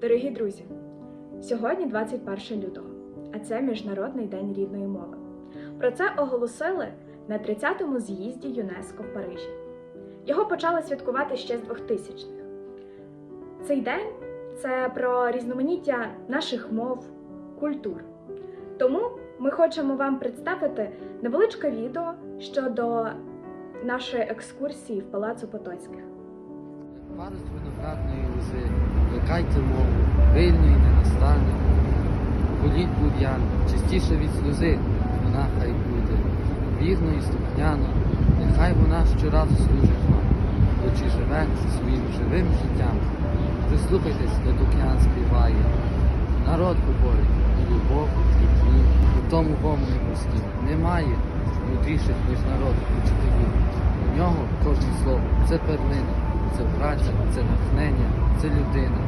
Дорогі друзі, сьогодні 21 лютого, а це Міжнародний день рідної мови. Про це оголосили на 30-му з'їзді ЮНЕСКО в Парижі. Його почали святкувати ще з 2000-х. Цей день це про різноманіття наших мов, культур. Тому ми хочемо вам представити невеличке відео щодо нашої екскурсії в Палацу Потоцьких. Парус виноградної лози, плекайте мову, вильної не настане. Політь бур'ян, чистіше від сльози, вона хай буде. Вірно і слухняно, нехай вона щоразу служить вам, і живе своїм живим життям. Прислухайтесь, як океан співає. Народ говорить, і любов, і у тому гомоні морській немає мудріших, ніж народ учителів. У нього кожне слово це перлина, це праця, це натхнення, це людина.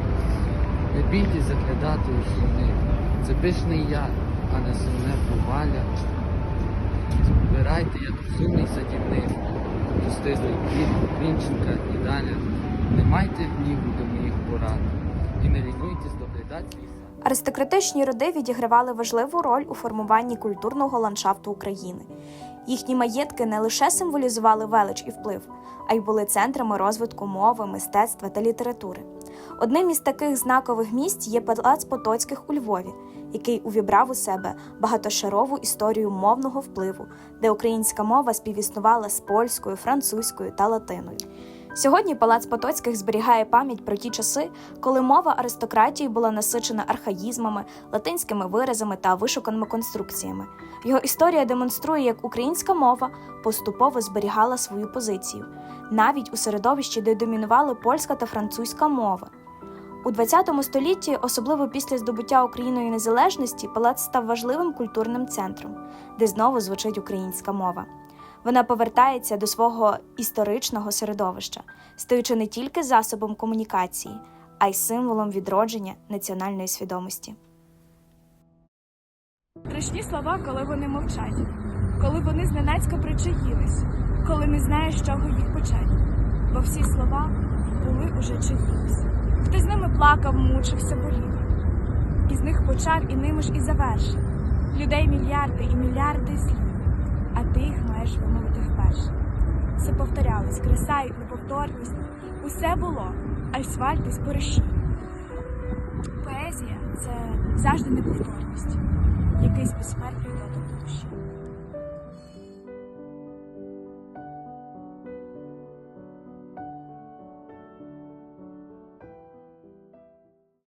Не бійтесь заглядати у сумних, це пишний яд, а не сумне провалля. Збирайте, як розумний садівник, достиглий плід, вінченка і далі. Не майте гніву до моїх порад і не лінуйтесь доглядати. Аристократичні роди відігравали важливу роль у формуванні культурного ландшафту України. Їхні маєтки не лише символізували велич і вплив, а й були центрами розвитку мови, мистецтва та літератури. Одним із таких знакових місць є Палац Потоцьких у Львові, який увібрав у себе багатошарову історію мовного впливу, де українська мова співіснувала з польською, французькою та латиною. Сьогодні Палац Потоцьких зберігає пам'ять про ті часи, коли мова аристократії була насичена архаїзмами, латинськими виразами та вишуканими конструкціями. Його історія демонструє, як українська мова поступово зберігала свою позицію, навіть у середовищі, де домінували польська та французька мова. У ХХ столітті, особливо після здобуття Україною незалежності, палац став важливим культурним центром, де знову звучить українська мова. Вона повертається до свого історичного середовища, стаючи не тільки засобом комунікації, а й символом відродження національної свідомості. Страшні слова, коли вони мовчать, коли вони зненацька причаїлись, коли не знаєш, з чого їх почати. Бо всі слова були уже чиїмось. Хто з ними плакав, мучився, болів. Із них почав і ними ж і завершив. Людей мільярди і мільярди слів, а ти їх маєш вимовити вперше. Все повторялось, краса і неповторність. Усе було, асфальт і спориші. Поезія це завжди неповторність, якийсь безсмертний дотик